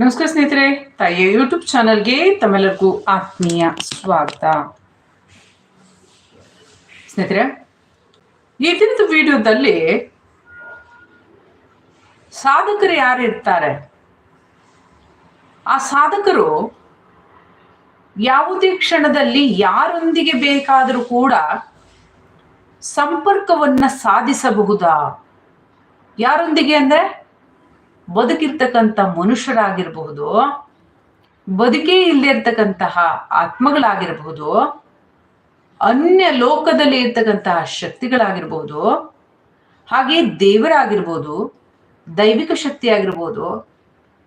ನಮಸ್ಕಾರ ಸ್ನೇಹಿತರೆ, ತಾಯಿಯ ಯೂಟ್ಯೂಬ್ ಚಾನಲ್ಗೆ ತಮ್ಮೆಲ್ಲರಿಗೂ ಆತ್ಮೀಯ ಸ್ವಾಗತ. ಸ್ನೇಹಿತರೆ, ಈ ದಿನದ ವಿಡಿಯೋದಲ್ಲಿ ಸಾಧಕರು ಯಾರು ಇರ್ತಾರೆ? ಆ ಸಾಧಕರು ಯಾವುದೇ ಕ್ಷಣದಲ್ಲಿ ಯಾರೊಂದಿಗೆ ಬೇಕಾದರೂ ಕೂಡ ಸಂಪರ್ಕವನ್ನ ಸಾಧಿಸಬಹುದಾ? ಯಾರೊಂದಿಗೆ ಅಂದ್ರೆ ಬದುಕಿರ್ತಕ್ಕಂಥ ಮನುಷ್ಯರಾಗಿರಬಹುದು, ಬದುಕೇ ಇಲ್ಲದೆ ಇರ್ತಕ್ಕಂತಹ ಆತ್ಮಗಳಾಗಿರಬಹುದು, ಅನ್ಯ ಲೋಕದಲ್ಲಿ ಇರ್ತಕ್ಕಂತಹ ಶಕ್ತಿಗಳಾಗಿರ್ಬೋದು ಹಾಗೆ ದೇವರಾಗಿರ್ಬೋದು, ದೈವಿಕ ಶಕ್ತಿ ಆಗಿರ್ಬೋದು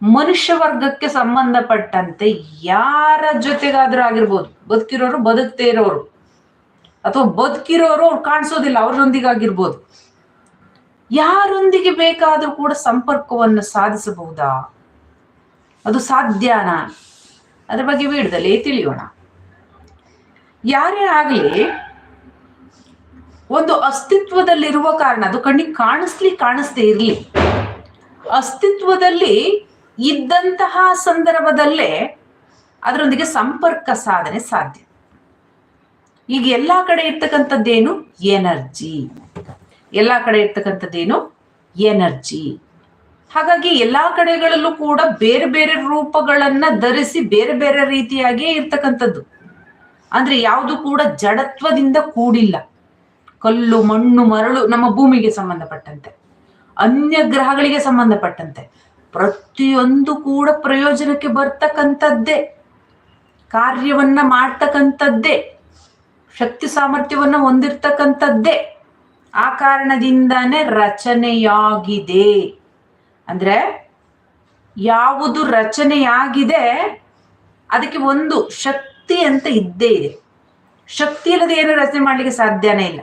ಮನುಷ್ಯ ವರ್ಗಕ್ಕೆ ಸಂಬಂಧಪಟ್ಟಂತೆ ಯಾರ ಜೊತೆಗಾದ್ರೂ ಆಗಿರ್ಬೋದು, ಬದುಕಿರೋರು ಬದುಕ್ತೇ ಇರೋರು. ಅಥವಾ ಬದುಕಿರೋರು ಅವ್ರು ಕಾಣಿಸೋದಿಲ್ಲ ಅವ್ರೊಂದಿಗೆ ಆಗಿರ್ಬೋದು ಯಾರೊಂದಿಗೆ ಬೇಕಾದರೂ ಕೂಡ ಸಂಪರ್ಕವನ್ನು ಸಾಧಿಸಬಹುದಾ? ಅದು ಸಾಧ್ಯನಾ? ಅದರ ಬಗ್ಗೆ ವಿಡಿಯೋದಲ್ಲಿ ತಿಳಿಯೋಣ. ಯಾರೇ ಆಗಲಿ, ಒಂದು ಅಸ್ತಿತ್ವದಲ್ಲಿರುವ ಕಾರಣ, ಅದು ಕಣ್ಣಿಗೆ ಕಾಣಿಸ್ಲಿ, ಕಾಣಿಸ್ದೇ ಇರಲಿ. ಅಸ್ತಿತ್ವದಲ್ಲಿ ಇದ್ದಂತಹ ಸಂದರ್ಭದಲ್ಲೇ ಅದರೊಂದಿಗೆ ಸಂಪರ್ಕ ಸಾಧನೆ ಸಾಧ್ಯ. ಈಗ ಎಲ್ಲ ಕಡೆ ಇರ್ತಕ್ಕಂಥದ್ದೇನು? ಎನರ್ಜಿ. ಎಲ್ಲ ಕಡೆ ಇರ್ತಕ್ಕಂಥದ್ದೇನು? ಎನರ್ಜಿ. ಹಾಗಾಗಿ ಎಲ್ಲಾ ಕಡೆಗಳಲ್ಲೂ ಕೂಡ ಬೇರೆ ಬೇರೆ ರೂಪಗಳನ್ನ ಧರಿಸಿ ಬೇರೆ ಬೇರೆ ರೀತಿಯಾಗಿಯೇ ಇರ್ತಕ್ಕಂಥದ್ದು. ಅಂದ್ರೆ ಯಾವುದು ಕೂಡ ಜಡತ್ವದಿಂದ ಕೂಡಿಲ್ಲ. ಕಲ್ಲು, ಮಣ್ಣು, ಮರಳು ನಮ್ಮ ಭೂಮಿಗೆ ಸಂಬಂಧಪಟ್ಟಂತೆ. ಅನ್ಯ ಗ್ರಹಗಳಿಗೆ ಸಂಬಂಧಪಟ್ಟಂತೆ. ಪ್ರತಿಯೊಂದು ಕೂಡ ಪ್ರಯೋಜನಕ್ಕೆ ಬರ್ತಕ್ಕಂಥದ್ದೇ. ಕಾರ್ಯವನ್ನ ಮಾಡ್ತಕ್ಕಂಥದ್ದೇ. ಶಕ್ತಿ ಸಾಮರ್ಥ್ಯವನ್ನ ಹೊಂದಿರ್ತಕ್ಕಂಥದ್ದೇ. ಆ ಕಾರಣದಿಂದಾನೇ ರಚನೆಯಾಗಿದೆ. ಅಂದ್ರೆ ಯಾವುದು ರಚನೆಯಾಗಿದೆ, ಅದಕ್ಕೆ ಒಂದು ಶಕ್ತಿ ಅಂತ ಇದ್ದೇ ಇದೆ. ಶಕ್ತಿ ಇಲ್ಲದೆ ಏನು ರಚನೆ ಮಾಡ್ಲಿಕ್ಕೆ ಸಾಧ್ಯನೇ ಇಲ್ಲ.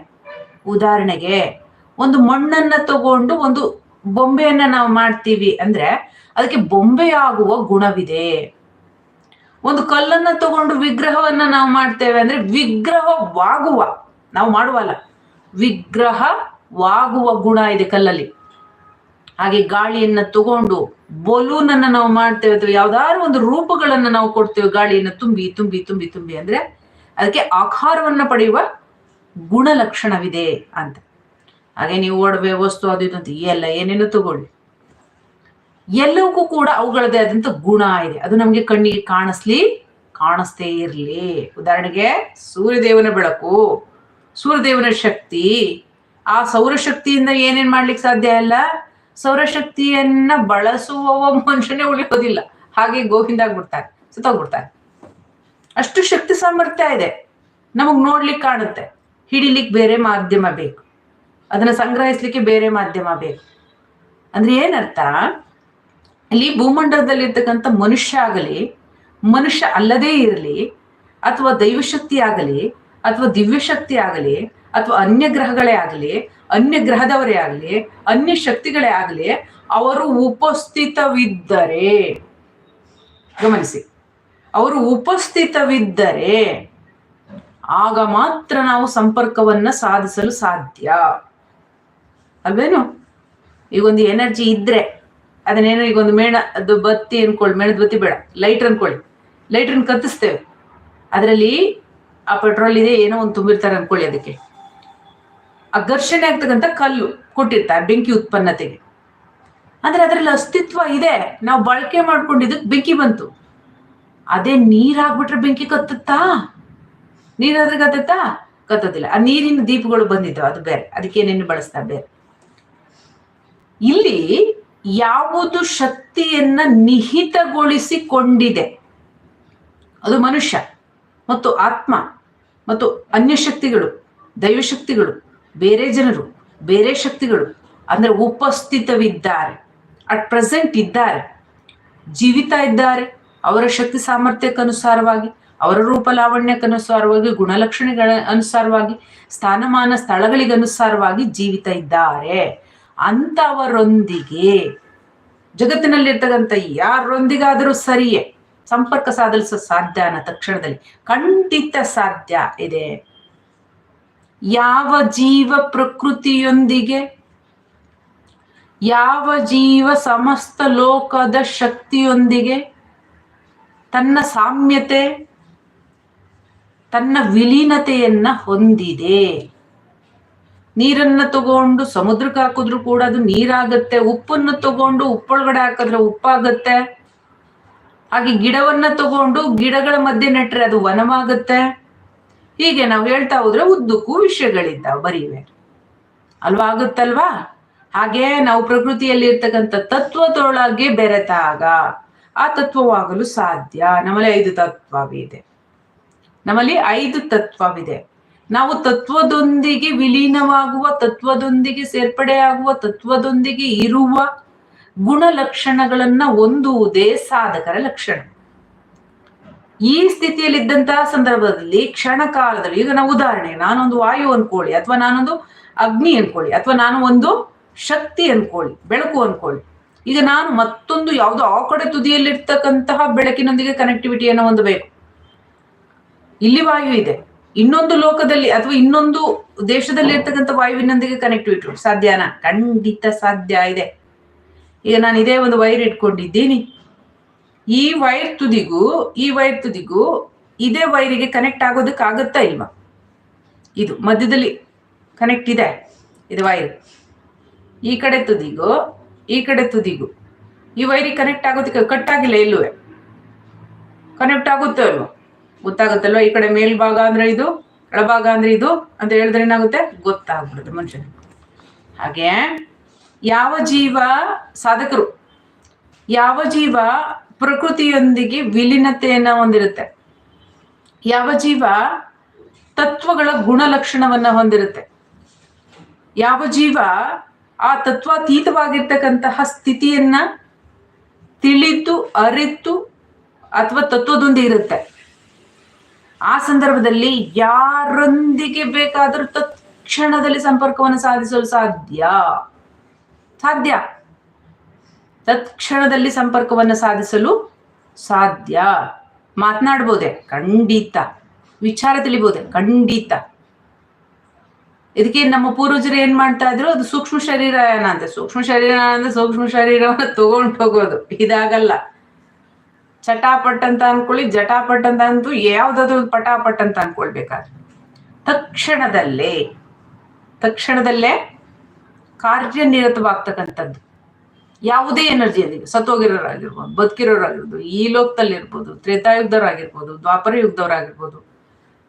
ಉದಾಹರಣೆಗೆ ಒಂದು ಮಣ್ಣನ್ನ ತಗೊಂಡು ಒಂದು ಬೊಂಬೆಯನ್ನ ನಾವು ಮಾಡ್ತೀವಿ ಅಂದ್ರೆ ಅದಕ್ಕೆ ಬೊಂಬೆಯಾಗುವ ಗುಣವಿದೆ. ಒಂದು ಕಲ್ಲನ್ನ ತಗೊಂಡು ವಿಗ್ರಹವನ್ನ ನಾವು ಮಾಡ್ತೇವೆ ಅಂದ್ರೆ ವಿಗ್ರಹವಾಗುವ. ನಾವು ಮಾಡುವಲ್ಲ. ವಿಗ್ರಹವಾಗುವ ಗುಣ ಇದೆ ಕಲ್ಲಲ್ಲಿ. ಹಾಗೆ ಗಾಳಿಯನ್ನ ತಗೊಂಡು ಬಲೂನ್ ಅನ್ನ ನಾವು ಮಾಡ್ತೇವೆ ಅಥವಾ ಯಾವ್ದಾದ್ರು ಒಂದು ರೂಪಗಳನ್ನ ನಾವು ಕೊಡ್ತೇವೆ, ಗಾಳಿಯನ್ನ ತುಂಬಿ ತುಂಬಿ ತುಂಬಿ ತುಂಬಿ ಅಂದ್ರೆ ಅದಕ್ಕೆ ಆಕಾರವನ್ನ ಪಡೆಯುವ ಗುಣಲಕ್ಷಣವಿದೆ ಅಂತ. ಹಾಗೆ ನೀವು ಒಡವೆ ವಸ್ತು ಅದು ಇದು ಅಂತ ಎಲ್ಲ ಏನೇನು ತಗೊಳ್ಳಿ. ಎಲ್ಲವಕ್ಕೂ ಕೂಡ ಅವುಗಳದೇ ಆದಂತ ಗುಣ ಇದೆ. ಅದು ನಮ್ಗೆ ಕಣ್ಣಿಗೆ ಕಾಣಿಸ್ಲಿ, ಕಾಣಿಸ್ತೇ ಇರ್ಲಿ. ಉದಾಹರಣೆಗೆ ಸೂರ್ಯದೇವನ ಬೆಳಕು. ಸೂರ್ಯದೇವನ ಶಕ್ತಿ. ಆ ಸೌರಶಕ್ತಿಯಿಂದ ಏನೇನ್ ಮಾಡ್ಲಿಕ್ಕೆ ಸಾಧ್ಯ ಇಲ್ಲ? ಸೌರಶಕ್ತಿಯನ್ನ ಬಳಸುವವ ಮನುಷ್ಯನೇ ಉಳಿಯೋದಿಲ್ಲ. ಹಾಗೆ ಗೋವಿಂದಾಗ್ಬಿಡ್ತಾರೆ ಸುತ್ತೋಗ್ಬಿಡ್ತಾರೆ ಅಷ್ಟು ಶಕ್ತಿ ಸಾಮರ್ಥ್ಯ ಇದೆ. ನಮಗ್ ನೋಡ್ಲಿಕ್ಕೆ ಕಾಣುತ್ತೆ. ಹಿಡಿಲಿಕ್ಕೆ ಬೇರೆ ಮಾಧ್ಯಮ ಬೇಕು. ಅದನ್ನ ಸಂಗ್ರಹಿಸ್ಲಿಕ್ಕೆ ಬೇರೆ ಮಾಧ್ಯಮ ಬೇಕು. ಅಂದ್ರೆ ಏನರ್ಥ? ಇಲ್ಲಿ ಭೂಮಂಡಲದಲ್ಲಿರ್ತಕ್ಕಂಥ ಮನುಷ್ಯ ಆಗಲಿ, ಮನುಷ್ಯ ಅಲ್ಲದೇ ಇರಲಿ, ಅಥವಾ ದೈವಶಕ್ತಿ ಆಗಲಿ ಅಥವಾ ದಿವ್ಯಶಕ್ತಿ ಆಗಲಿ ಅಥವಾ ಅನ್ಯ ಗ್ರಹಗಳೇ ಆಗಲಿ, ಅನ್ಯ ಗ್ರಹದವರೇ ಆಗಲಿ, ಅನ್ಯ ಶಕ್ತಿಗಳೇ ಆಗಲಿ, ಅವರು ಉಪಸ್ಥಿತವಿದ್ದರೆ. ಗಮನಿಸಿ. ಅವರು ಉಪಸ್ಥಿತವಿದ್ದರೆ ಆಗ ಮಾತ್ರ ನಾವು ಸಂಪರ್ಕವನ್ನ ಸಾಧಿಸಲು ಸಾಧ್ಯ. ಅಲ್ವೇನು? ಈಗ ಒಂದು ಎನರ್ಜಿ ಇದ್ರೆ, ಅದನ್ನೇನೋ ಈಗ ಒಂದು ಮೇಣ, ಅದು ಬತ್ತಿ ಅನ್ಕೊಳ್ಳಿ, ಮೇಣದ ಬತ್ತಿ ಬೇಡ, ಲೈಟರ್ ಅನ್ಕೊಳ್ಳಿ. ಲೈಟ್ರನ್ನ ಕತ್ತಿಸ್ತೇವೆ ಅದರಲ್ಲಿ ಆ ಪೆಟ್ರೋಲ್ ಇದೆ, ಏನೋ ಒಂದು ತುಂಬಿರ್ತಾರೆ ಅನ್ಕೊಳ್ಳಿ ಅದಕ್ಕೆ. ಆ ಘರ್ಷಣೆ ಆಗ್ತಕ್ಕಂಥ ಕಲ್ಲು ಕೊಟ್ಟಿರ್ತಾರೆ ಬೆಂಕಿ ಉತ್ಪನ್ನತೆಗೆ. ಅಂದ್ರೆ ಅದರಲ್ಲಿ ಅಸ್ತಿತ್ವ ಇದೆ. ನಾವು ಬಳಕೆ ಮಾಡ್ಕೊಂಡಿದ್ದಕ್ಕೆ ಬೆಂಕಿ ಬಂತು. ಅದೇ ನೀರಾಗ್ಬಿಟ್ರೆ ಬೆಂಕಿ ಕತ್ತುತ್ತಾ? ನೀರಾದ್ರೆ ಕತ್ತತ್ತಾ? ಕತ್ತೋದಿಲ್ಲ. ಆ ನೀರಿನ ದೀಪಗಳು ಬಂದಿದ್ದವು, ಅದು ಬೇರೆ. ಅದಕ್ಕೆ ಏನೇನು ಬಳಸ್ತಾ ಬೇರೆ. ಇಲ್ಲಿ ಯಾವುದು ಶಕ್ತಿಯನ್ನ ನಿಹಿತಗೊಳಿಸಿಕೊಂಡಿದೆ. ಅದು ಮನುಷ್ಯ ಮತ್ತು ಆತ್ಮ. ಮತ್ತು ಅನ್ಯ ಶಕ್ತಿಗಳು ದೈವಶಕ್ತಿಗಳು, ಬೇರೆ ಜನರು, ಬೇರೆ ಶಕ್ತಿಗಳು, ಅಂದರೆ ಉಪಸ್ಥಿತವಿದ್ದಾರೆ ಅಟ್ ಪ್ರೆಸೆಂಟ್ ಇದ್ದಾರೆ, ಜೀವಿತ ಇದ್ದಾರೆ, ಅವರ ಶಕ್ತಿ ಸಾಮರ್ಥ್ಯಕ್ಕನುಸಾರವಾಗಿ ಅವರ ರೂಪ ಲಾವಣ್ಯಕ್ಕನುಸಾರವಾಗಿ ಗುಣಲಕ್ಷಣಗಳ ಅನುಸಾರವಾಗಿ, ಸ್ಥಾನಮಾನ ಸ್ಥಳಗಳಿಗನುಸಾರವಾಗಿ ಜೀವಿತ ಇದ್ದಾರೆ. ಅಂತವರೊಂದಿಗೆ, ಜಗತ್ತಿನಲ್ಲಿರ್ತಕ್ಕಂಥ ಯಾರೊಂದಿಗಾದರೂ ಸರಿಯೇ ಸಂಪರ್ಕ ಸಾಧಿಸೋ ಸಾಧ್ಯ ಅನ್ನೋ ತಕ್ಷಣದಲ್ಲಿ ಖಂಡಿತ ಸಾಧ್ಯ ಇದೆ. ಯಾವ ಜೀವ ಪ್ರಕೃತಿಯೊಂದಿಗೆ, ಯಾವ ಜೀವ ಸಮಸ್ತ ಲೋಕದ ಶಕ್ತಿಯೊಂದಿಗೆ, ತನ್ನ ಸಾಮ್ಯತೆ, ತನ್ನ ವಿಲೀನತೆಯನ್ನ ಹೊಂದಿದೆ. ನೀರನ್ನ ತಗೊಂಡು ಸಮುದ್ರಕ್ಕೆ ಹಾಕಿದ್ರು ಕೂಡ ಅದು ನೀರಾಗತ್ತೆ, ಉಪ್ಪನ್ನು ತಗೊಂಡು ಉಪ್ಪೊಳಗಡೆ ಹಾಕಿದ್ರೆ ಉಪ್ಪಾಗತ್ತೆ. ಹಾಗೆ ಗಿಡವನ್ನ ತಗೊಂಡು ಗಿಡಗಳ ಮಧ್ಯೆ ನೆಟ್ರೆ ಅದು ವನವಾಗುತ್ತೆ. ಹೀಗೆ ನಾವು ಹೇಳ್ತಾ ಹೋದ್ರೆ ಉದ್ದಕ್ಕೂ ವಿಷಯಗಳಿದ್ದಾವೆ ಬರೀವೆ. ಅಲ್ವಾ? ಆಗುತ್ತಲ್ವಾ? ಹಾಗೆ ನಾವು ಪ್ರಕೃತಿಯಲ್ಲಿ ಇರ್ತಕ್ಕಂಥ ತತ್ವದೊಳಗೆ ಬೆರೆತಾಗ ಆ ತತ್ವವಾಗಲು ಸಾಧ್ಯ. ನಮ್ಮಲ್ಲಿ ಐದು ತತ್ವವಿದೆ. ನಮ್ಮಲ್ಲಿ ಐದು ತತ್ವವಿದೆ. ನಾವು ತತ್ವದೊಂದಿಗೆ ವಿಲೀನವಾಗುವ, ತತ್ವದೊಂದಿಗೆ ಸೇರ್ಪಡೆಯಾಗುವ, ತತ್ವದೊಂದಿಗೆ ಇರುವ ಗುಣಲಕ್ಷಣಗಳನ್ನ ಹೊಂದುವುದೇ ಸಾಧಕರ ಲಕ್ಷಣ. ಈ ಸ್ಥಿತಿಯಲ್ಲಿದ್ದಂತಹ ಸಂದರ್ಭದಲ್ಲಿ ಕ್ಷಣ ಕಾಲದಲ್ಲಿ, ಈಗ ನಾವು ಉದಾಹರಣೆ, ನಾನೊಂದು ವಾಯು ಅನ್ಕೊಳ್ಳಿ, ಅಥವಾ ನಾನೊಂದು ಅಗ್ನಿ ಅನ್ಕೊಳ್ಳಿ, ಅಥವಾ ನಾನು ಒಂದು ಶಕ್ತಿ ಅನ್ಕೊಳ್ಳಿ, ಬೆಳಕು ಅನ್ಕೊಳ್ಳಿ. ಈಗ ನಾನು ಮತ್ತೊಂದು ಯಾವುದೋ ಆ ಕಡೆ ತುದಿಯಲ್ಲಿರ್ತಕ್ಕಂತಹ ಬೆಳಕಿನೊಂದಿಗೆ ಕನೆಕ್ಟಿವಿಟಿಯನ್ನು ಹೊಂದಬೇಕು. ಇಲ್ಲಿ ವಾಯು ಇದೆ. ಇನ್ನೊಂದು ಲೋಕದಲ್ಲಿ ಅಥವಾ ಇನ್ನೊಂದು ದೇಶದಲ್ಲಿ ಇರ್ತಕ್ಕಂಥ ವಾಯುವಿನೊಂದಿಗೆ ಕನೆಕ್ಟಿವಿಟಿ ಸಾಧ್ಯನಾ? ಖಂಡಿತ ಸಾಧ್ಯ ಇದೆ. ಈಗ ನಾನು ಇದೇ ಒಂದು ವೈರ್ ಇಟ್ಕೊಂಡಿದ್ದೀನಿ. ಈ ವೈರ್ ತುದಿಗೂ, ಈ ವೈರ್ ತುದಿಗೂ ಇದೇ ವೈರಿಗೆ ಕನೆಕ್ಟ್ ಆಗೋದಕ್ಕೆ ಆಗುತ್ತಾ ಇಲ್ವಾ? ಇದು ಮಧ್ಯದಲ್ಲಿ ಕನೆಕ್ಟ್ ಇದೆ. ಇದು ವೈರ್ ಈ ಕಡೆ ತುದಿಗೂ, ಈ ಕಡೆ ತುದಿಗೂ ಈ ವೈರಿಗೆ ಕನೆಕ್ಟ್ ಆಗೋದಕ್ಕೆ ಕಟ್ ಆಗಿಲ್ಲ ಇಲ್ಲವೇ? ಕನೆಕ್ಟ್ ಆಗುತ್ತೆ ಅಲ್ವಾ ಗೊತ್ತಾಗುತ್ತಲ್ವ? ಈ ಕಡೆ ಮೇಲ್ಭಾಗ ಅಂದ್ರೆ ಇದು, ಕೆಳಭಾಗ ಅಂದ್ರೆ ಇದು ಅಂತ ಹೇಳಿದ್ರೆ ಏನಾಗುತ್ತೆ? ಗೊತ್ತಾಗ್ಬಿಡುತ್ತೆ ಮನುಷ್ಯನಿಗೆ. ಹಾಗೆ ಯಾವ ಜೀವ ಸಾಧಕರು, ಯಾವ ಜೀವ ಪ್ರಕೃತಿಯೊಂದಿಗೆ ವಿಲೀನತೆಯನ್ನ ಹೊಂದಿರುತ್ತೆ, ಯಾವ ಜೀವ ತತ್ವಗಳ ಗುಣಲಕ್ಷಣವನ್ನ ಹೊಂದಿರುತ್ತೆ, ಯಾವ ಜೀವ ಆ ತತ್ವಾತೀತವಾಗಿರ್ತಕ್ಕಂತಹ ಸ್ಥಿತಿಯನ್ನ ತಿಳಿತು, ಅರಿತು ಅಥವಾ ತತ್ವದೊಂದಿಗೆ ಇರುತ್ತೆ. ಆ ಸಂದರ್ಭದಲ್ಲಿ ಯಾರೊಂದಿಗೆ ಬೇಕಾದರೂ ತತ್ಕ್ಷಣದಲ್ಲಿ ಸಂಪರ್ಕವನ್ನು ಸಾಧಿಸಲು ಸಾಧ್ಯ? ಸಾಧ್ಯ? ತತ್ಕ್ಷಣದಲ್ಲಿ ಸಂಪರ್ಕವನ್ನು ಸಾಧಿಸಲು ಸಾಧ್ಯ. ಮಾತನಾಡ್ಬೋದೆ, ಖಂಡಿತ. ವಿಚಾರ ತಿಳಿಬೋದೆ, ಖಂಡಿತ. ಇದಕ್ಕೆ ನಮ್ಮ ಪೂರ್ವಜರು ಏನ್ ಮಾಡ್ತಾ ಇದ್ರು? ಅದು ಸೂಕ್ಷ್ಮ ಶರೀರ ಅಂತ. ಸೂಕ್ಷ್ಮ ಶರೀರ ಅಂದ್ರೆ ಸೂಕ್ಷ್ಮ ಶರೀರವನ್ನು ತಗೊಂಡು ಹೋಗೋದು. ಇದಾಗಲ್ಲ. ಚಟಾಪಟ್ ಅಂತ ಅನ್ಕೊಳ್ಳಿ, ಜಟಾಪಟ್ ಅಂತ ಅಂತೂ ಯಾವ್ದಾದ್ರು ಪಟಾಪಟ್ ಅಂತ ಅನ್ಕೊಳ್ಬೇಕಾದ್ರೆ. ತಕ್ಷಣದಲ್ಲೇ ತಕ್ಷಣದಲ್ಲೇ ಕಾರ್ಯನಿರತವಾಗ್ತಕ್ಕಂಥದ್ದು. ಯಾವುದೇ ಎನರ್ಜಿ ಅಲ್ಲಿ, ಸತ್ತೋಗಿರೋರಾಗಿರ್ಬೋದು, ಬದುಕಿರೋರಾಗಿರ್ಬೋದು, ಈ ಲೋಕದಲ್ಲಿ ಇರ್ಬೋದು ತ್ರೇತಾಯುಗದವರಾಗಿರ್ಬೋದು ದ್ವಾಪರ ಯುಗದವರಾಗಿರ್ಬೋದು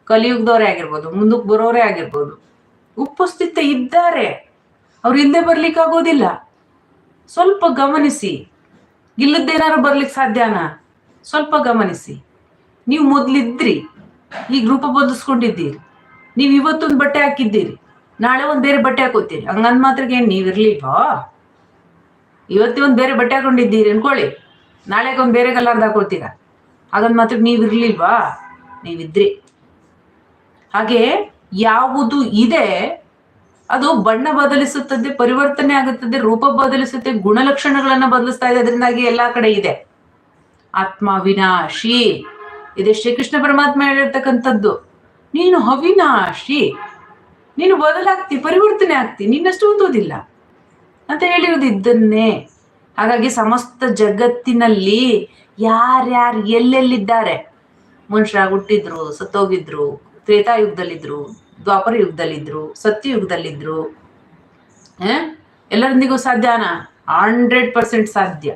ಕಲಿಯುಗದವರೇ ಆಗಿರ್ಬೋದು ಮುಂದಕ್ಕೆ ಬರೋರೇ ಆಗಿರ್ಬೋದು, ಉಪಸ್ಥಿತ ಇದ್ದಾರೆ. ಅವ್ರು ಹಿಂದೆ ಬರ್ಲಿಕ್ಕೆ ಆಗೋದಿಲ್ಲ. ಸ್ವಲ್ಪ ಗಮನಿಸಿ. ಇಲ್ಲದ್ದೇನಾರು ಬರ್ಲಿಕ್ಕೆ ಸಾಧ್ಯನ? ಸ್ವಲ್ಪ ಗಮನಿಸಿ. ನೀವು ಮೊದ್ಲಿದ್ರಿ. ಈಗ ರೂಪ ಬದಲಿಸ್ಕೊಂಡಿದ್ದೀರಿ. ನೀವು ಇವತ್ತೊಂದು ಬಟ್ಟೆ ಹಾಕಿದ್ದೀರಿ. ನಾಳೆ ಒಂದ್ ಬೇರೆ ಬಟ್ಟೆ ಹಾಕೋತೀರಿ ಹಂಗಂದ್ ಮಾತ್ರಕ್ಕೆ ಏನ್ ನೀವ್ ಇರ್ಲಿಲ್ವಾ ಇವತ್ತೇ ಒಂದ್ ಬೇರೆ ಬಟ್ಟೆ ಹಾಕೊಂಡಿದ್ದೀರಿ ಅನ್ಕೊಳ್ಳಿ. ನಾಳೆ ಒಂದ್ ಬೇರೆ ಕಲರ್ದು ಹಾಕೊಳ್ತೀರಾ. ಹಾಗಂದ್ ಮಾತ್ರ ನೀವ್ ಇರ್ಲಿಲ್ವಾ ನೀವಿದ್ರಿ. ಹಾಗೆ ಯಾವುದು ಇದೆ, ಅದು ಬಣ್ಣ ಬದಲಿಸುತ್ತದೆ, ಪರಿವರ್ತನೆ ಆಗುತ್ತದೆ, ರೂಪ ಬದಲಿಸುತ್ತೆ, ಗುಣಲಕ್ಷಣಗಳನ್ನ ಬದಲಿಸ್ತಾ ಇದೆ, ಅದರಿಂದಾಗಿ ಎಲ್ಲಾ ಕಡೆ ಇದೆ. ಆತ್ಮ ವಿನಾಶಿ. ಇದೆ ಶ್ರೀಕೃಷ್ಣ ಪರಮಾತ್ಮ ಹೇಳಿರ್ತಕ್ಕಂಥದ್ದು. ನೀನು ಅವಿನಾಶಿ. ನೀನು ಬದಲಾಗ್ತಿ, ಪರಿವರ್ತನೆ ಆಗ್ತಿ, ನಿನ್ನಷ್ಟು ಓದೋದಿಲ್ಲ ಅಂತ ಹೇಳಿರೋದು ಇದನ್ನೇ ಹಾಗಾಗಿ ಸಮಸ್ತ ಜಗತ್ತಿನಲ್ಲಿ ಯಾರ್ಯಾರು ಎಲ್ಲೆಲ್ಲಿದ್ದಾರೆ? ಮನುಷ್ಯ ಹುಟ್ಟಿದ್ರು, ಸತ್ತೋಗಿದ್ರು, ತ್ರೇತಾಯುಗದಲ್ಲಿದ್ರು, ದ್ವಾಪರ ಯುಗದಲ್ಲಿದ್ರು, ಸತ್ಯಯುಗದಲ್ಲಿದ್ರು ಎಲ್ಲರೊಂದಿಗೂ ಸಾಧ್ಯನಾ? ಹಂಡ್ರೆಡ್ ಪರ್ಸೆಂಟ್ ಸಾಧ್ಯ.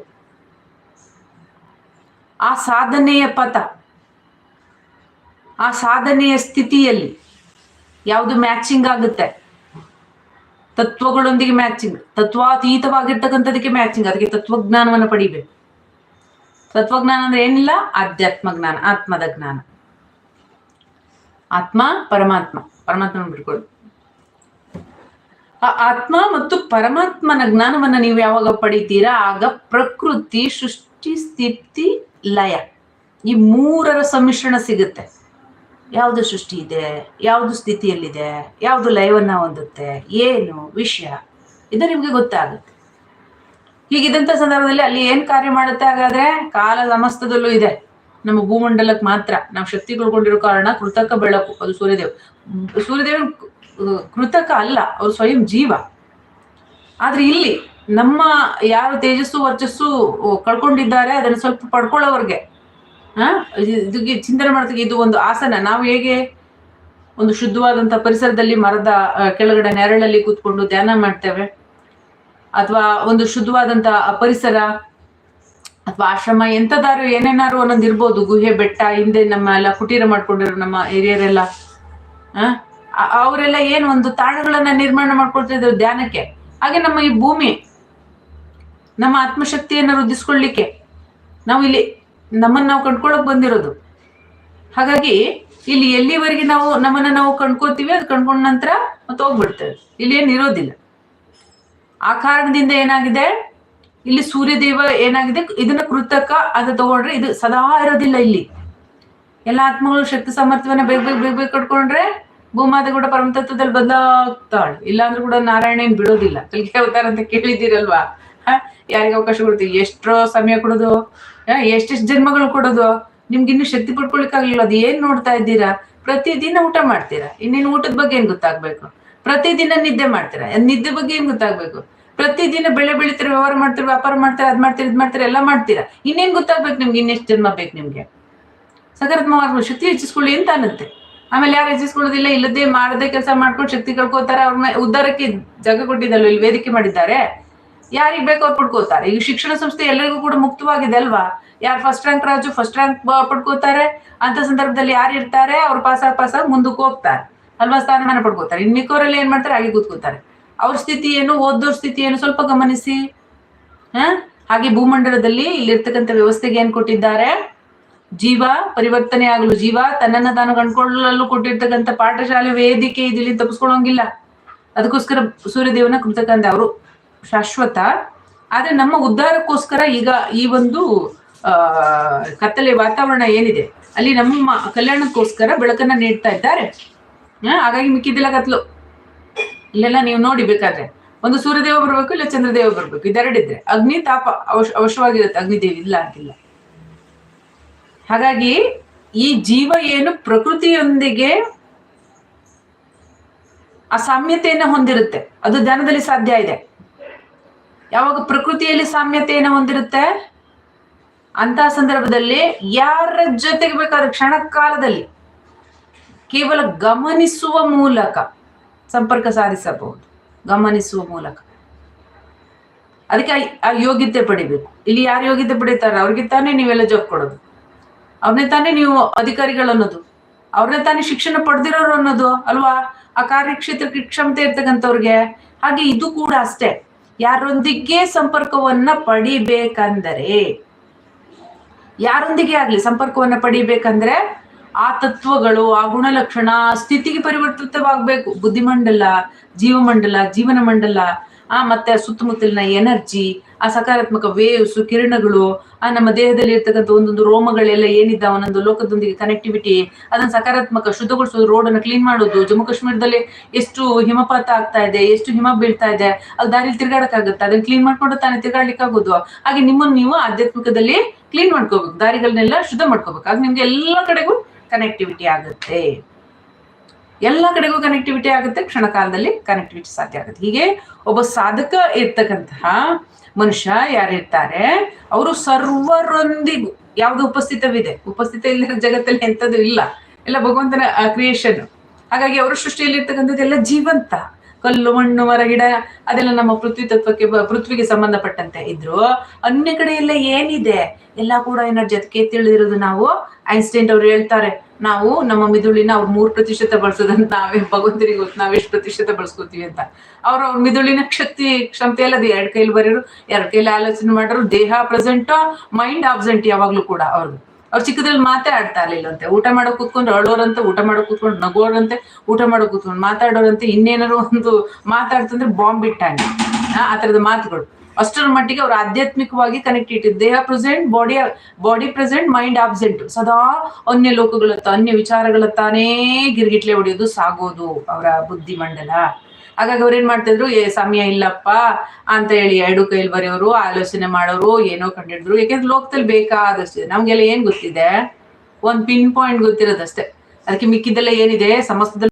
ಆ ಸಾಧನೆಯ ಪಥ, ಆ ಸಾಧನೆಯ ಸ್ಥಿತಿಯಲ್ಲಿ ಯಾವುದು ಮ್ಯಾಚಿಂಗ್ ಆಗುತ್ತೆ? ತತ್ವಗಳೊಂದಿಗೆ ಮ್ಯಾಚಿಂಗ್ ತತ್ವಾತೀತವಾಗಿರ್ತಕ್ಕಂಥದಕ್ಕೆ ಮ್ಯಾಚಿಂಗ್ ಅದಕ್ಕೆ ತತ್ವಜ್ಞಾನವನ್ನು ಪಡಿಬೇಕು. ತತ್ವಜ್ಞಾನ ಅಂದ್ರೆ ಏನಿಲ್ಲ? ಆಧ್ಯಾತ್ಮ ಜ್ಞಾನ, ಆತ್ಮದ ಜ್ಞಾನ. ಆತ್ಮ, ಪರಮಾತ್ಮ. ಪರಮಾತ್ಮ ಬಿಡ್ಕೊಳ್ಳಿ ಆ ಆತ್ಮ ಮತ್ತು ಪರಮಾತ್ಮನ ಜ್ಞಾನವನ್ನ ನೀವು ಯಾವಾಗ ಪಡಿತೀರಾ? ಆಗ ಪ್ರಕೃತಿ, ಸೃಷ್ಟಿ, ಸ್ಥಿತಿ, ಲಯ. ಈ ಮೂರರ ಸಮ್ಮಿಶ್ರಣ ಸಿಗುತ್ತೆ. ಯಾವುದು ಸೃಷ್ಟಿ ಇದೆ? ಯಾವುದು ಸ್ಥಿತಿಯಲ್ಲಿದೆ? ಯಾವುದು ಲಯವನ್ನ ಹೊಂದುತ್ತೆ? ಏನು? ವಿಷಯ? ಇದು ನಿಮಗೆ ಗೊತ್ತಾಗುತ್ತೆ. ಹೀಗಿದ್ದಂಥ ಸಂದರ್ಭದಲ್ಲಿ ಅಲ್ಲಿ ಏನು ಕಾರ್ಯ ಮಾಡುತ್ತೆ ಹಾಗಾದ್ರೆ? ಕಾಲ ಸಮಸ್ತದಲ್ಲೂ ಇದೆ. ನಮ್ಮ ಭೂಮಂಡಲಕ್ಕೆ ಮಾತ್ರ. ನಾವು ಶಕ್ತಿಗಳ್ಕೊಂಡಿರೋ ಕಾರಣ ಕೃತಕ ಬೆಳಕು, ಅದು ಸೂರ್ಯದೇವ್. ಸೂರ್ಯದೇವ ಕೃತಕ ಅಲ್ಲ, ಅವ್ರು ಸ್ವಯಂ ಜೀವ. ಆದ್ರೆ ಇಲ್ಲಿ ನಮ್ಮ ಯಾರು ತೇಜಸ್ಸು ವರ್ಚಸ್ಸು ಕಳ್ಕೊಂಡಿದ್ದಾರೆ, ಅದನ್ನು ಸ್ವಲ್ಪ ಪಡ್ಕೊಳ್ಳೋವರ್ಗೆ. ಇದಕ್ಕೆ ಚಿಂತನೆ ಮಾಡ್ತೀವಿ ಇದು ಒಂದು ಆಸನ. ನಾವು ಹೇಗೆ ಒಂದು ಶುದ್ಧವಾದಂತ ಪರಿಸರದಲ್ಲಿ ಮರದ ಕೆಳಗಡೆ ನೆರಳಲ್ಲಿ ಕೂತ್ಕೊಂಡು ಧ್ಯಾನ ಮಾಡ್ತೇವೆ? ಅಥವಾ ಒಂದು ಶುದ್ಧವಾದಂಥ ಪರಿಸರ, ಅಥವಾ ಆಶ್ರಮ ಎಂತದಾರು ಏನೇನಾರು ಅನ್ನೋದು ಇರ್ಬೋದು. ಗುಹೆ, ಬೆಟ್ಟ, ಹಿಂದೆ ನಮ್ಮ ಎಲ್ಲ ಕುಟೀರ ಮಾಡ್ಕೊಂಡಿರೋ ನಮ್ಮ ಹಿರಿಯರೆಲ್ಲ. ಅವರೆಲ್ಲ ಏನು ಒಂದು ತಾಣಗಳನ್ನ ನಿರ್ಮಾಣ ಮಾಡ್ಕೊಳ್ತಾ ಇದ್ರು ಧ್ಯಾನಕ್ಕೆ. ಹಾಗೆ ನಮ್ಮ ಈ ಭೂಮಿ, ನಮ್ಮ ಆತ್ಮಶಕ್ತಿಯನ್ನು ವೃದ್ಧಿಸ್ಕೊಳ್ಳಿಕ್ಕೆ ನಾವು ಇಲ್ಲಿ ನಮ್ಮನ್ನ ನಾವು ಕಂಡ್ಕೊಳಕ್ ಬಂದಿರೋದು. ಹಾಗಾಗಿ ಇಲ್ಲಿ ಎಲ್ಲಿವರೆಗೆ ನಾವು ನಮ್ಮನ್ನ ನಾವು ಕಂಡ್ಕೋತೀವಿ ಅದು ಕಂಡ್ಕೊಂಡ ನಂತರ ಮತ್ತೆ ಹೋಗ್ಬಿಡ್ತೇವೆ. ಇಲ್ಲಿ ಏನು ಇರೋದಿಲ್ಲ. ಆ ಕಾರಣದಿಂದ ಏನಾಗಿದೆ? ಇಲ್ಲಿ ಸೂರ್ಯದೇವ ಏನಾಗಿದೆ? ಇದನ್ನ ಕೃತಕ ಅದು ತಗೊಂಡ್ರೆ ಇದು ಸದಾ ಇರೋದಿಲ್ಲ ಇಲ್ಲಿ. ಎಲ್ಲ ಆತ್ಮಗಳು ಶಕ್ತಿ ಸಾಮರ್ಥ್ಯವನ್ನ ಬೇಗ ಬೇಗ ಬೇಗ ಬೇಗ ಕಟ್ಕೊಂಡ್ರೆ ಭೂಮಾದ ಕೂಡ ಪರಮತತ್ವದಲ್ಲಿ ಬದಲಾಗ್ತಾಳೆ. ಇಲ್ಲಾಂದ್ರೂ ಕೂಡ ನಾರಾಯಣನ್ ಬಿಡೋದಿಲ್ಲ. ಕಲಿಕೆ ಅವತಾರ ಅಂತ ಕೇಳಿದ್ದೀರಲ್ವಾ? ಯಾರಿಗೆ ಅವಕಾಶ ಕೊಡ್ತೀವಿ? ಎಷ್ಟೋ ಸಮಯ ಕೊಡೋದು. ಎಷ್ಟೆಷ್ಟು ಜನ್ಮಗಳು ಕೊಡೋದು? ನಿಮ್ಗೆ ಇನ್ನು ಶಕ್ತಿ ಪಡ್ಕೊಳಿಕ್ಕಾಗಲಿಲ್ಲ ಅದು ಏನ್ ನೋಡ್ತಾ ಇದ್ದೀರಾ? ಪ್ರತಿದಿನ ಊಟ ಮಾಡ್ತೀರಾ? ಇನ್ನೇನು ಊಟದ ಬಗ್ಗೆ ಏನ್ ಗೊತ್ತಾಗ್ಬೇಕು? ಪ್ರತಿದಿನ ನಿದ್ದೆ ಮಾಡ್ತೀರಾ? ನಿದ್ದೆ ಬಗ್ಗೆ ಏನ್ ಗೊತ್ತಾಗ್ಬೇಕು? ಪ್ರತಿದಿನ ಬೆಳೆ ಬೆಳಿತೀರ, ವ್ಯವಹಾರ ಮಾಡ್ತೀರ, ವ್ಯಾಪಾರ ಮಾಡ್ತೀರಾ, ಅದ್ ಮಾಡ್ತೀರಾ, ಇದ್ ಮಾಡ್ತೀರಾ, ಎಲ್ಲ ಮಾಡ್ತೀರಾ? ಇನ್ನೇನ್ ಗೊತ್ತಾಗ್ಬೇಕು ನಿಮ್ಗೆ? ಇನ್ನೆಷ್ಟು ಜನ್ಮ ಬೇಕು ನಿಮ್ಗೆ? ಸಕಾರಾತ್ಮಕ ಶಕ್ತಿ ಹೆಚ್ಚಿಸ್ಕೊಳ್ಳಿ ಅಂತ ಅನ್ನತ್ತೆ. ಆಮೇಲೆ ಯಾರು ಹೆಚ್ಚಿಸ್ಕೊಳ್ಳೋದಿಲ್ಲ ಇಲ್ಲದೆ ಮಾಡದೆ ಕೆಲಸ ಮಾಡ್ಕೊಂಡು ಶಕ್ತಿ ಕಳ್ಕೋತಾರೆ ಅವ್ರನ್ನ ಉದ್ದಾರಕ್ಕೆ ಜಾಗ ಕೊಟ್ಟಿದ್ದಲ್ವ, ಇಲ್ಲಿ ವೇದಿಕೆ ಮಾಡಿದ್ದಾರೆ? ಯಾರಿಗೆ ಬೇಕೋ ಅವ್ರು ಪಡ್ಕೋತಾರೆ. ಈಗ ಶಿಕ್ಷಣ ಸಂಸ್ಥೆ ಎಲ್ಲರಿಗೂ ಕೂಡ ಮುಕ್ತವಾಗಿದೆ ಅಲ್ವಾ? ಯಾರು first rank Raju first rank ಪಡ್ಕೋತಾರೆ. ಅಂತ ಸಂದರ್ಭದಲ್ಲಿ ಯಾರು ಇರ್ತಾರೆ, ಅವ್ರು ಪಾಸ್ ಆಗಿ ಮುಂದಕ್ಕೆ ಹೋಗ್ತಾರೆ. ಅಲ್ವಾ? ಸ್ಥಾನಮಾನ ಪಡ್ಕೋತಾರೆ. ಇನ್ ಮಿಕ್ಕೋರಲ್ಲಿ ಏನ್ ಮಾಡ್ತಾರೆ? ಹಾಗೆ ಕೂತ್ಕೋತಾರೆ. ಅವ್ರ ಸ್ಥಿತಿ ಏನು ಓದೋರ್ ಸ್ಥಿತಿ ಏನು ಸ್ವಲ್ಪ ಗಮನಿಸಿ. ಹ? ಹಾಗೆ ಭೂಮಂಡಲದಲ್ಲಿ ಇಲ್ಲಿರ್ತಕ್ಕಂಥ ವ್ಯವಸ್ಥೆಗೆ ಏನ್ ಕೊಟ್ಟಿದ್ದಾರೆ? ಜೀವ ಪರಿವರ್ತನೆ ಆಗಲು, ಜೀವ ತನ್ನನ್ನ ತಾನು ಕಂಡ್ಕೊಳ್ಳಲು ಕೊಟ್ಟಿರ್ತಕ್ಕಂಥ ಪಾಠಶಾಲೆ ವೇದಿಕೆ ಇದಿಲ್ಲಿ ತಪ್ಪಿಸ್ಕೊಳ್ಳೋಂಗಿಲ್ಲ ಅದಕ್ಕೋಸ್ಕರ ಸೂರ್ಯದೇವನ ಕೃತಕಂದ ಅವರು. ಶಾಶ್ವತ, ಆದ್ರೆ ನಮ್ಮ ಉದ್ಧಾರಕ್ಕೋಸ್ಕರ ಈಗ ಈ ಒಂದು ಕತ್ತಲೆ ವಾತಾವರಣ ಏನಿದೆ, ಅಲ್ಲಿ ನಮ್ಮ ಕಲ್ಯಾಣಕ್ಕೋಸ್ಕರ ಬೆಳಕನ್ನ ನೀಡ್ತಾ ಇದ್ದಾರೆ. ಹಾಗಾಗಿ ಮಿಕ್ಕಿದ್ದೆಲ್ಲ ಕತ್ಲು. ಇಲ್ಲೆಲ್ಲ ನೀವು ನೋಡಿ ಬೇಕಾದ್ರೆ, ಒಂದು ಸೂರ್ಯದೇವ ಬರ್ಬೇಕು ಇಲ್ಲ ಚಂದ್ರದೇವ ಬರ್ಬೇಕು, ಇದೆರಡಿದ್ರೆ. ಅಗ್ನಿ, ತಾಪ ಅವಶ್, ಅವಶ್ಯವಾಗಿರುತ್ತೆ, ಅಗ್ನಿದೇವಿ ಇಲ್ಲ ಅಂತಿಲ್ಲ. ಹಾಗಾಗಿ ಈ ಜೀವ ಏನು ಪ್ರಕೃತಿಯೊಂದಿಗೆ ಆ ಸಾಮ್ಯತೆಯನ್ನು ಹೊಂದಿರುತ್ತೆ, ಅದು ಧ್ಯಾನದಲ್ಲಿ ಸಾಧ್ಯ ಇದೆ. ಯಾವಾಗ ಪ್ರಕೃತಿಯಲ್ಲಿ ಸಾಮ್ಯತೆಯನ್ನು ಹೊಂದಿರುತ್ತೆ? ಅಂತ ಸಂದರ್ಭದಲ್ಲಿ ಯಾರ ಜೊತೆಗೆ ಬೇಕಾದ ಕ್ಷಣ ಕಾಲದಲ್ಲಿ ಕೇವಲ ಗಮನಿಸುವ ಮೂಲಕ ಸಂಪರ್ಕ ಸಾಧಿಸಬಹುದು. ಗಮನಿಸುವ ಮೂಲಕ. ಅದಕ್ಕೆ ಆ- ಆ ಯೋಗ್ಯತೆ ಪಡಿಬೇಕು. ಇಲ್ಲಿ ಯಾರು ಯೋಗ್ಯತೆ ಪಡಿತಾರೆ? ಅವ್ರಿಗೆ ತಾನೇ ನೀವೆಲ್ಲ ಜಾಬ್ ಕೊಡೋದು. ಅವ್ರನ್ನೇ ತಾನೇ ನೀವು ಅಧಿಕಾರಿಗಳು ಅನ್ನೋದು. ಅವ್ರನ್ನೇ ತಾನೇ ಶಿಕ್ಷಣ ಪಡೆದಿರೋರು ಅನ್ನೋದು ಅಲ್ವಾ? ಆ ಕಾರ್ಯಕ್ಷೇತ್ರಕ್ಕೆ ಕ್ಷಮತೆ ಇರ್ತಕ್ಕಂಥವ್ರಿಗೆ. ಹಾಗೆ ಇದು ಕೂಡ ಅಷ್ಟೇ. ಯಾರೊಂದಿಗೆ ಸಂಪರ್ಕವನ್ನ ಪಡಿಬೇಕಂದರೆ, ಯಾರೊಂದಿಗೆ ಆಗ್ಲಿ ಸಂಪರ್ಕವನ್ನ ಪಡಿಬೇಕಂದ್ರೆ ಆ ತತ್ವಗಳು, ಆ ಗುಣಲಕ್ಷಣ ಸ್ಥಿತಿಗೆ ಪರಿವರ್ತಿತವಾಗಬೇಕು. ಬುದ್ಧಿಮಂಡಲ, ಜೀವಮಂಡಲ ಜೀವನ ಮಂಡಲ ಆ ಮತ್ತೆ ಸುತ್ತಮುತ್ತಲಿನ ಎನರ್ಜಿ, ಆ ಸಕಾರಾತ್ಮಕ ವೇವ್ಸ್ ಕಿರಣಗಳು, ಆ ನಮ್ಮ ದೇಹದಲ್ಲಿ ಇರ್ತಕ್ಕಂಥ ಒಂದೊಂದು ರೋಮಗಳೆಲ್ಲ ಏನಿದ್ದ ಒಂದೊಂದು ಲೋಕದೊಂದಿಗೆ ಕನೆಕ್ಟಿವಿಟಿ ಅದನ್ನ ಸಕಾರಾತ್ಮಕ ಶುದ್ಧಗೊಳಿಸೋದು ರೋಡ್ ಅನ್ನ ಕ್ಲೀನ್ ಮಾಡೋದು, ಜಮ್ಮು ಕಾಶ್ಮೀರದಲ್ಲಿ ಎಷ್ಟು ಹಿಮಪಾತ ಆಗ್ತಾ ಇದೆ, ಎಷ್ಟು ಹಿಮ ಬೀಳ್ತಾ ಇದೆ ಅಲ್ಲಿ ದಾರಿಲಿ ತಿರ್ಗಾಡಕ್ಕಾಗುತ್ತೆ? ಅದನ್ನ ಕ್ಲೀನ್ ಮಾಡ್ಕೊಂಡು ತಾನೇ ತಿರ್ಗಾಡ್ಲಿಕ್ಕೆ ಆಗೋದು ಹಾಗೆ ನಿಮ್ಮನ್ನು ನೀವು ಆಧ್ಯಾತ್ಮಿಕದಲ್ಲಿ ಕ್ಲೀನ್ ಮಾಡ್ಕೋಬೇಕು, ದಾರಿಗಳನ್ನೆಲ್ಲ ಶುದ್ಧ ಮಾಡ್ಕೋಬೇಕು. ಆಗ ನಿಮ್ಗೆ ಎಲ್ಲ ಕಡೆಗೂ ಕನೆಕ್ಟಿವಿಟಿ ಆಗುತ್ತೆ. ಎಲ್ಲ ಕಡೆಗೂ ಕನೆಕ್ಟಿವಿಟಿ ಆಗುತ್ತೆ, ಕ್ಷಣ ಕಾಲದಲ್ಲಿ ಕನೆಕ್ಟಿವಿಟಿ ಸಾಧ್ಯ ಆಗುತ್ತೆ. ಹೀಗೆ ಒಬ್ಬ ಸಾಧಕ ಇರ್ತಕ್ಕಂತಹ ಮನುಷ್ಯ ಯಾರಿರ್ತಾರೆ ಅವರು ಸರ್ವರೊಂದಿಗೂ, ಯಾವ್ದು ಉಪಸ್ಥಿತವಿದೆ? ಉಪಸ್ಥಿತ ಇಲ್ಲದ ಜಗತ್ತಲ್ಲಿ ಎಂಥದ್ದು ಇಲ್ಲ. ಎಲ್ಲ ಭಗವಂತನ ಕ್ರಿಯೇಷನ್ ಹಾಗಾಗಿ ಅವರ ಸೃಷ್ಟಿಯಲ್ಲಿ ಇರ್ತಕ್ಕಂಥದ್ದು ಎಲ್ಲ ಜೀವಂತ. ಕಲ್ಲು, ಮಣ್ಣು, ಮರ, ಗಿಡ, ಅದೆಲ್ಲ ನಮ್ಮ ಪೃಥ್ವಿ ತತ್ವಕ್ಕೆ ಪೃಥ್ವಿಗೆ ಸಂಬಂಧಪಟ್ಟಂತೆ ಇದ್ರು. ಅನ್ಯ ಕಡೆ ಎಲ್ಲ ಏನಿದೆ? ಎಲ್ಲ ಕೂಡ ಎನರ್ಜಿ ಅದಕ್ಕೆ ತಿಳಿದಿರೋದು ನಾವು ಐನ್ಸ್ಟೈನ್ ಅವ್ರು ಹೇಳ್ತಾರೆ. ನಾವು ನಮ್ಮ ಮಿದುಳಿನ ಅವ್ರು ಮೂರು ಪ್ರತಿಶತ ಬಳಸೋದಂತ ನಾವೇ, ಭಗವಂತನಿಗೆ ಗೊತ್ತು ನಾವು ಎಷ್ಟು ಪ್ರತಿಶತ ಬಳಸ್ಕೋತೀವಿ ಅಂತ. ಅವ್ರ ಅವ್ರ ಮಿದುಳಿನ ಶಕ್ತಿ, ಕ್ಷಮತೆ ಅಲ್ಲದೆ ಎರಡ್ ಕೈಲಿ ಬರೀರು ಎರಡ್ ಕೈಲಿ ಆಲೋಚನೆ ಮಾಡೋರು, ದೇಹ ಪ್ರೆಸೆಂಟ್, ಮೈಂಡ್ ಆಬ್ಸೆಂಟ್ ಯಾವಾಗ್ಲೂ ಕೂಡ ಅವ್ರದ್ದು ಅವ್ರು ಚಿಕ್ಕದ್ರಲ್ಲಿ ಮಾತೇ ಆಡ್ತಾ ಇರ್ಲಿಲ್ಲಂತೆ. ಊಟ ಮಾಡೋ ಕೂತ್ಕೊಂಡು ಅಳೋರಂತೆ ಊಟ ಮಾಡೋ ಕೂತ್ಕೊಂಡು ನಗೋರಂತೆ ಊಟ ಮಾಡೋ ಕೂತ್ಕೊಂಡು ಮಾತಾಡೋರಂತೆ ಇನ್ನೇನಾರು ಒಂದು ಮಾತಾಡ್ತಂದ್ರೆ ಬಾಂಬ್ ಬಿಟ್ಟಂಗೆ ಆ ಥರದ ಮಾತುಗಳು. ಅಷ್ಟರ ಮಟ್ಟಿಗೆ ಅವ್ರು ಆಧ್ಯಾತ್ಮಿಕವಾಗಿ ಕನೆಕ್ಟ್ ಇಟ್ಟಿದ್ದು. ದೇಹ present body body present mind absent ಸದಾ ಅನ್ಯ ಲೋಕಗಳತ್ತ, ಅನ್ಯ ವಿಚಾರಗಳತ್ತಾನೇ ಗಿರ್ಗಿಟ್ಲೆ ಹೊಡೆಯೋದು, ಸಾಗೋದು ಅವರ ಬುದ್ಧಿಮಂಡಲ ಹಾಗಾಗಿ ಅವ್ರೇನ್ ಏನ್ ಮಾಡ್ತಾ ಇದ್ರು, ಏ, ಸಮಯ ಇಲ್ಲಪ್ಪ ಅಂತ ಹೇಳಿ ಎರಡು ಕೈಲಿ ಬರೆಯೋರು, ಆಲೋಚನೆ ಮಾಡೋರು, ಏನೋ ಕಂಡಿಡಿದ್ರು. ಯಾಕೆಂದ್ರೆ ಲೋಕದಲ್ಲಿ ಬೇಕಾದಷ್ಟಿದೆ ನಮ್ಗೆಲ್ಲ ಏನ್ ಗೊತ್ತಿದೆ? ಒಂದ್ ಪಿನ್ ಪಾಯಿಂಟ್ ಗೊತ್ತಿರೋದಷ್ಟೇ. ಅದಕ್ಕೆ ಮಿಕ್ಕಿದ್ದೆಲ್ಲ ಏನಿದೆ? ಸಮಸ್ತದಲ್ಲಿ